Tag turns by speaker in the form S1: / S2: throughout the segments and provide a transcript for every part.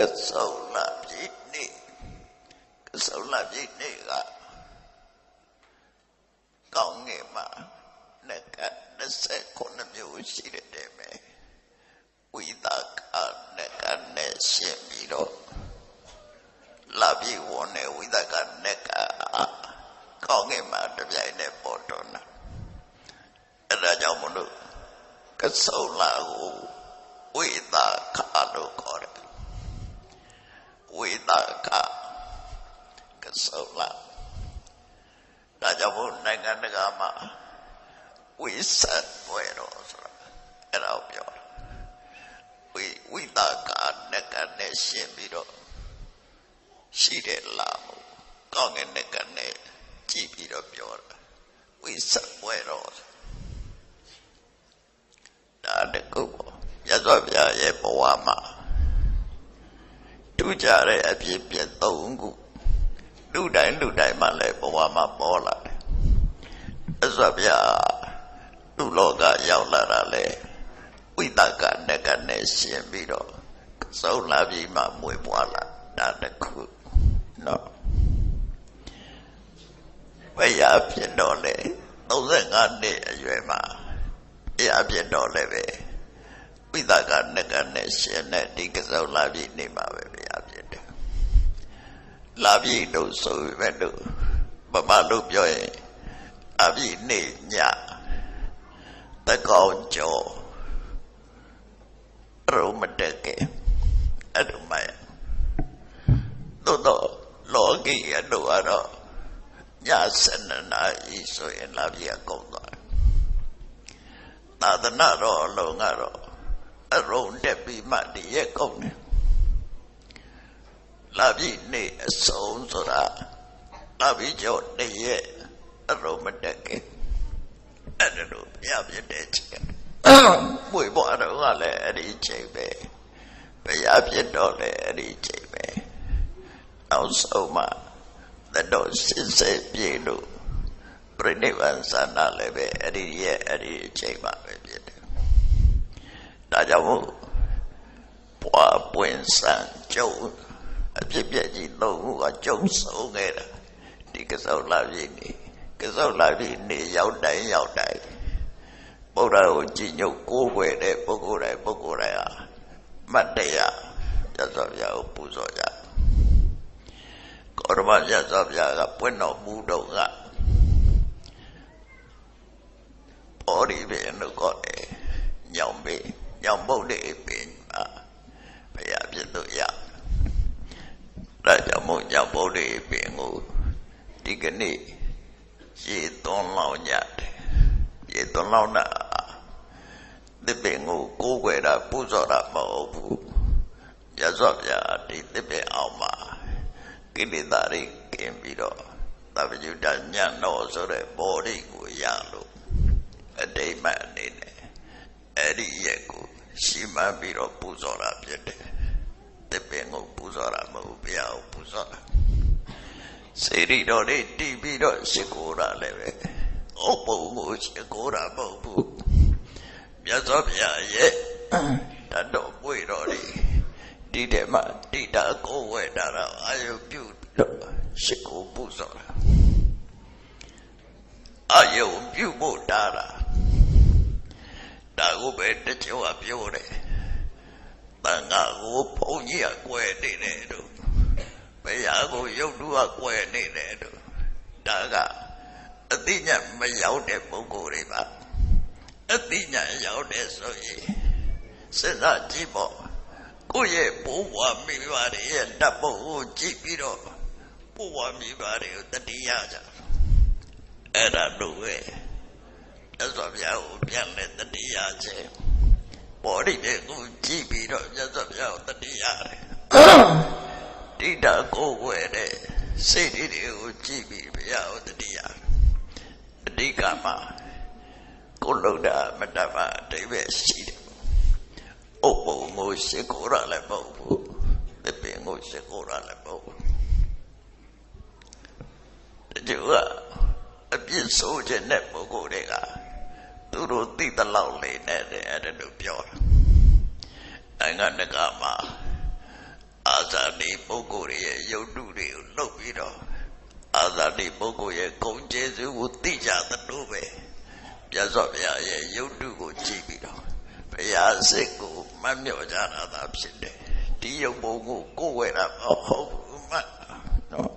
S1: ကစုံလာပြည့်နေ့ကစုံလာပြည့်နေ့ကကောင်းငယ်မှာနက29မျိုးရှိတဲ့မယ်ဝိသကနကနဲ့ရှင်းပြီးတော့လာပြည့်ဝန်နဲ့ဝိသကနကကောင်းငယ်မှာတပြိုင်တည်းပေါ်တော့နာအဲ့ဒါကြောင့်မလို့ကစုံလာကိုဝိသကလို့ခေါ်တယ် ဝိသကကစုံလာဒါကြောင့်ဘုနိုင်ငံတကာမှာဝိသတ်ပွဲတော်ဆိုတာအဲ့ဒါကိုပြောတာဝိဝိသကနကနဲ့ရှင်းပြီးတော့ရှိတယ်လားမဟုတ်ကောင်းငယ်နကနဲ့ကြည့်ပြီးတော့ပြောတာဝိသတ်ပွဲတော်ဒါတကူပေါ့ရသော်ဗျာရဲ့ဘဝမှာ တူကြတဲ့အဖြစ်ပြက်သုံးခုလူတိုင်းလူတိုင်းမှလည်းဘဝမှာပေါ်လာတယ်အစဗျာလူလောကရောက်လာတာလေဝိတကနကနဲ့ရှင်ပြီးတော့စုံလာပြီးမှမွေးပွားလာဒါတခုနော်ဘယ်ရဖြစ်တော့လေ35နှစ်အရွယ်မှာဘယ်ရဖြစ်တော့လေပဲ ဝိသကနကနဲ့ရှင်တဲ့ဒီကစုံလာပြီးနေမှာပဲဗျာဖြစ်တယ်လာပြီးတော့ဆိုပေမဲ့လို့မမလို့ပြောရင်အပြီးနေညတကောင်းကျော်ရုံမတက်ကဲအဲ့လိုမှတော့တော့လောကီရတော့တော့ညစနနာဤဆိုရင်လာပြီးအကုန်သွားသာသနာတော်အလုံးကတော့ အရုံတက်ပြီးမှတည်းရဲ့ကုန်တယ်လာပြီးနေအဆုံးဆိုတာလာပြီးကြောတည်းရဲ့အရုံမတက်ကဲအဲ့ဒါလို့ဘုရားပြတဲ့ချက်မွေဘွားတော့ကလည်းအဲ့ဒီချိန်ပဲဘုရားပြတော့လည်းအဲ့ဒီချိန်ပဲနောက်ဆုံးမှသတ္တောစစ်စစ်ပြေလို့ပြိဋိဘံသနာလည်းပဲအဲ့ဒီရဲ့အဲ့ဒီအချိန်မှပဲဖြစ်တယ်ဒါ ကြောင့်မို့ပွားပွင့်ဆန်းကျုံအဖြစ်ပြက်ကြီးသုံးခုကကျုံဆုံးခဲ့တာဒီကစောလာပြည့်နေကစောလာပြည့်နေရောက်တိုင်းရောက်တိုင်းဗုဒ္ဓကိုကြည်ညိုကိုးကွယ်တဲ့ပုဂ္ဂိုလ်တိုင်းပုဂ္ဂိုလ်တိုင်းဟာမတ်တရားရသော်ဗျာကိုပူဇော်ကြကောရမရသော်ဗျာကပွင့်တော်မူတော့ကဘောရီပဲလို့ခေါ်တယ်ညောင် ပေညောင်ပုတ်တဲ့ပင်မှာဘုရားပြည့်လို့ရဒါကြောင့်မို့ညောင်ပုတ်တဲ့ပင်ကိုဒီကနေ့ရေသွန်းလောင်းကြတယ်ရေသွန်းလောင်းတာဒီပင်ကိုကိုးကွယ်တာပူဇော်တာမဟုတ်ဘူးရသော်ဗျာဒီသစ်ပင်အောင်မှာကိလေသာတွေကင်းပြီးတော့သဗ္ဗညုတညံ့တော်ဆိုတဲ့ဘောဓိကိုရလို့အတိတ်မှအနေနဲ့အဲ့ဒီရက်ကို ရှိမှန်းပြီးတော့ပူဇော်တာဖြစ်တယ်။တပင်ကိုပူဇော်တာမဟုတ်ဘုရားကိုပူဇော်တာ။စေရီတော်လေးတီးပြီးတော့ရှိခိုးတာလည်းပဲ။ဟုတ်ပုံကိုရှိခိုးတာမဟုတ်ဘူး။မြတ်စွာဘုရားရဲ့တတ်တော်ပွေတော်လေးဒီတဲ့မှာတိတာကိုဝဲတာတော့အာယုပြုတော့ရှိခိုးပူဇော်တာ။အာယုပြုဖို့တာတာ ဒါကိုပဲတချို့ကပြောတယ်။တန်ခါကိုဘုန်းကြီးကကွယ်နေတယ်တို့။ဘုရားကိုယုတ်တုကကွယ်နေတယ်တို့။ဒါကအသိဉာဏ်မရောက်တဲ့ပုဂ္ဂိုလ်တွေပါ။အသိဉာဏ်ရောက်တဲ့ဆိုရင်စဉ်းစားကြည့်ပေါ့။ကိုယ့်ရဲ့ဘိုးဘွားမိဘတွေရဲ့ဓာတ်ပုံကိုကြည့်ပြီးတော့ဘိုးဘွားမိဘတွေကိုတတိယကြ။အဲ့ဒါတို့ပဲ။ မြတ်စွာဘုရားကိုပြန်လဲတတိယခြင်းဘောဓိတဲ့ကိုကြည့်ပြီးတော့မြတ်စွာဘုရားကိုတတိယတယ်တိတာကိုဝဲတဲ့စိတ်တွေကိုကြည့်ပြီးဘုရားကိုတတိယအဓိကမှာကိုလုဒ္ဒမတ္တမအတိပဲရှိတယ်။အုပ်ပုံကိုရှိခိုးရလည်းမဟုတ်ဘူး။တပင်ကိုရှိခိုးရလည်းမဟုတ်ဘူး။တချို့ကအပြစ်ဆိုးခြင်းတဲ့ပုဂ္ဂိုလ်တွေ ကသူတို့သိတဲ့လောက်လေးနဲ့တဲ့အဲ့ဒါလို့ပြောတာနိုင်ငံတကာမှာအာအာဇာတိပုဂ္ဂိုလ်ရဲ့ယုတ်တုတွေကိုလှုပ်ပြီးတော့အာဇာတိပုဂ္ဂိုလ်ရဲ့ဂုဏ်ကျေးဇူးကိုသိကြသလိုပဲမြတ်စွာဘုရားရဲ့ယုတ်တုကိုကြည့်ပြီးတော့ဘုရားစစ်ကိုမတ်မြော့ကြတာသာဖြစ်တယ်ဒီယုတ်ဘုံကိုကိုယ်ဝဲတာမဟုတ်ဘူးမနော်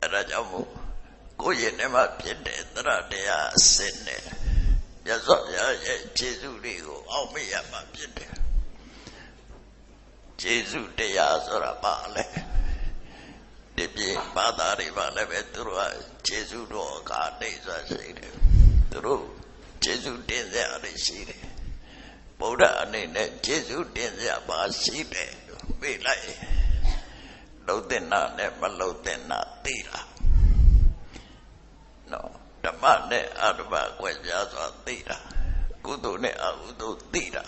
S1: အဲ့ဒါကြောင့်မို့ကိုယ့်ရဲ့နဲ့မှဖြစ်တဲ့သရတရားအစစ်နဲ့ မြတ်စွာဘုရားရဲ့ကျေးဇူးတွေကိုအောက်မေ့ရမှာဖြစ်တယ်ကျေးဇူးတရားဆိုတာပါလေဒီပြေဘာသာတွေပါလည်းပဲသူတို့ကကျေးဇူးတော်ကနေဆိုရှိတယ်သူတို့ကျေးဇူးတင်စရာတွေရှိတယ်ဗုဒ္ဓအနေနဲ့ကျေးဇူးတင်စရာပါရှိတယ်ပြေးလိုက်လုံတဲ့နာနဲ့မလုံတဲ့နာသိလားနော် ဓမ္မနဲ့အဓမ္မကွယ်ပြားစွာသိတာကုသိုလ်နဲ့အကုသိုလ်သိတာ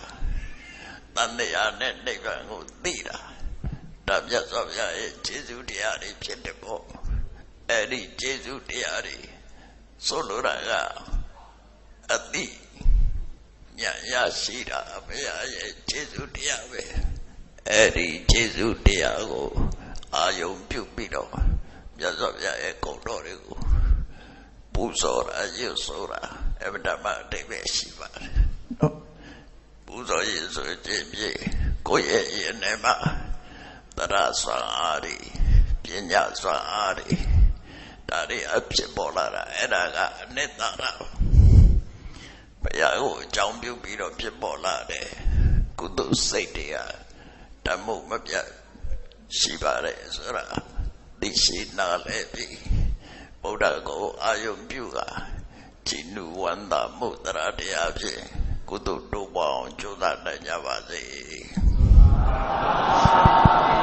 S1: တန်တရားနဲ့နိဗ္ဗာန်ကိုသိတာဒါမြတ်စွာဘုရားရဲ့ကျေးဇူးတရားတွေဖြစ်တယ်ပေါ့အဲ့ဒီကျေးဇူးတရားတွေဆိုလိုတာကအတိညာရရှိတာဘုရားရဲ့ကျေးဇူးတရားပဲအဲ့ဒီကျေးဇူးတရားကိုအာယုံပြုပြီးတော့မြတ်စွာဘုရားရဲ့ဂုဏ်တော်တွေကို ပူဇော်တာရွတ်ဆိုတာအဗ္ဗဓမ္မအတိတ်ပဲရှိပါတယ်နော်ပူဇော်ရည်ဆိုခြင်းဖြင့်ကိုယ့်ရဲ့ယနေ့မှာတရဆွမ်းအားတွေပညာဆွမ်းအားတွေဒါတွေအဖြစ်ပေါ်လာတာအဲ့ဒါကအနိတ္တရဘုရားကိုအကြောင်းပြုပြီးတော့ဖြစ်ပေါ်လာတယ်ကုသိုလ်စိတ်တွေကဓမ္မမပြတ်ရှိပါတယ်ဆိုတာသိရှိနာလဲပြီ ဗုဒ္ဓကိုအာယုံပြုတာကြည်နူဝန္တာမှုတရားတရားဖြင့်ကုသိုလ်တိုးပွားအောင်ကြိုးစားနိုင်ကြပါစေ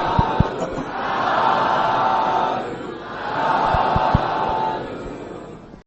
S1: ။